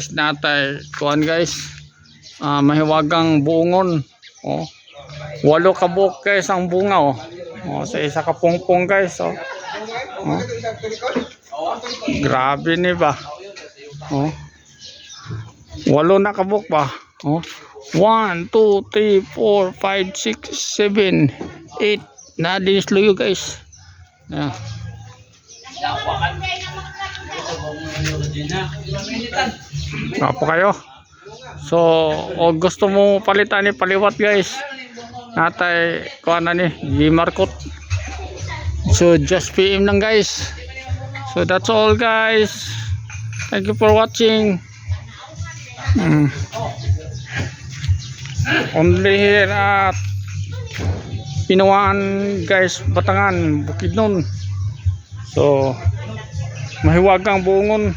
Guys, natay kuan guys. Ah, mahiwagang buongon. Oh. Walo ka buok guys ang bunga oh. Oh, sa isa ka pungpong guys oh. oh. Grabe ni ba. Oh. Walo na kabuk ba? Oh. 1 2 3 4 5 6 7 8 na din sluyo guys. Yeah. Apo kayo. So, o gusto mo palitan ni paliwat guys. Natay kuha na ni Gimarkot. So, just PM lang guys. So, that's all guys. Thank you for watching. Mm. Only here at Pinawaan guys, Batangan, Bukidnon. So, mahiwag kang buongon